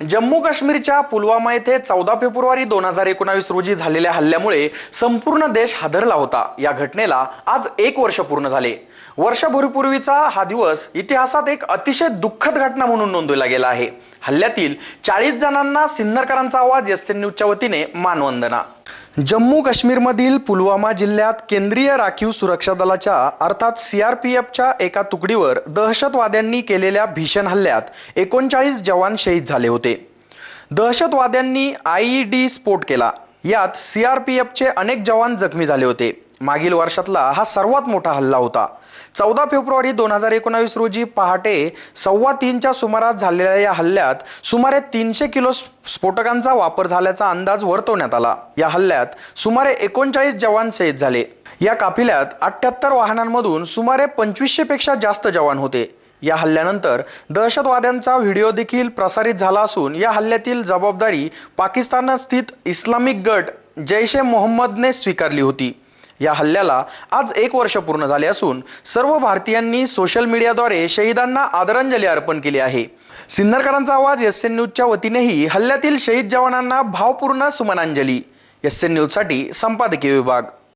जम्मू काश्मीरच्या पुलवामा येथे चौदा फेब्रुवारी दोन हजार एकोणावीस रोजी झालेल्या हल्ल्यामुळे संपूर्ण देश हादरला होता. या घटनेला आज एक वर्ष पूर्ण झाले. वर्षभरपूर्वीचा हा दिवस इतिहासात एक अतिशय दुःखद घटना म्हणून नोंदवला गेला आहे. हल्ल्यातील चाळीस जणांना सिन्नरकरांचा आवाज एस एन न्यूजच्या वतीने मानवंदना. जम्मू काश्मीरमधील पुलवामा जिल्ह्यात केंद्रीय राखीव सुरक्षा दलाच्या अर्थात सी आर पी एफच्या एका तुकडीवर दहशतवाद्यांनी केलेल्या भीषण हल्ल्यात एकोणचाळीस जवान शहीद झाले होते. दहशतवाद्यांनी आय ई डी स्फोट केला. यात सी आर पी एफचे अनेक जवान जखमी झाले होते. मागील वर्षातला हा सर्वात मोठा हल्ला होता. चौदा फेब्रुवारी दोन हजार एकोणावीस रोजी पहाटे सव्वा तीनच्या सुमारास झालेल्या या हल्ल्यात सुमारे तीनशे किलो स्फोटकांचा वापर झाल्याचा अंदाज वर्तवण्यात आला. या हल्ल्यात सुमारे एकोणचाळीस जवान शहीद झाले. या काफिल्यात अठ्याहत्तर वाहनांमधून सुमारे पंचवीसशे पेक्षा जास्त जवान होते. या हल्ल्यानंतर दहशतवाद्यांचा व्हिडिओ देखील प्रसारित झाला असून या हल्ल्यातील जबाबदारी पाकिस्तानात स्थित इस्लामिक गट जैश ए मोहम्मदने स्वीकारली होती. या हल्ल्याला आज एक वर्ष पूर्ण झाले असून सर्व भारतीयांनी सोशल मीडियाद्वारे शहीदांना आदरांजली अर्पण केली आहे. सिन्नरकरांचा आवाज एस एन न्यूजच्या वतीनेही हल्ल्यातील शहीद जवानांना भावपूर्ण सुमनांजली. एस एन न्यूजसाठी संपादकीय विभाग.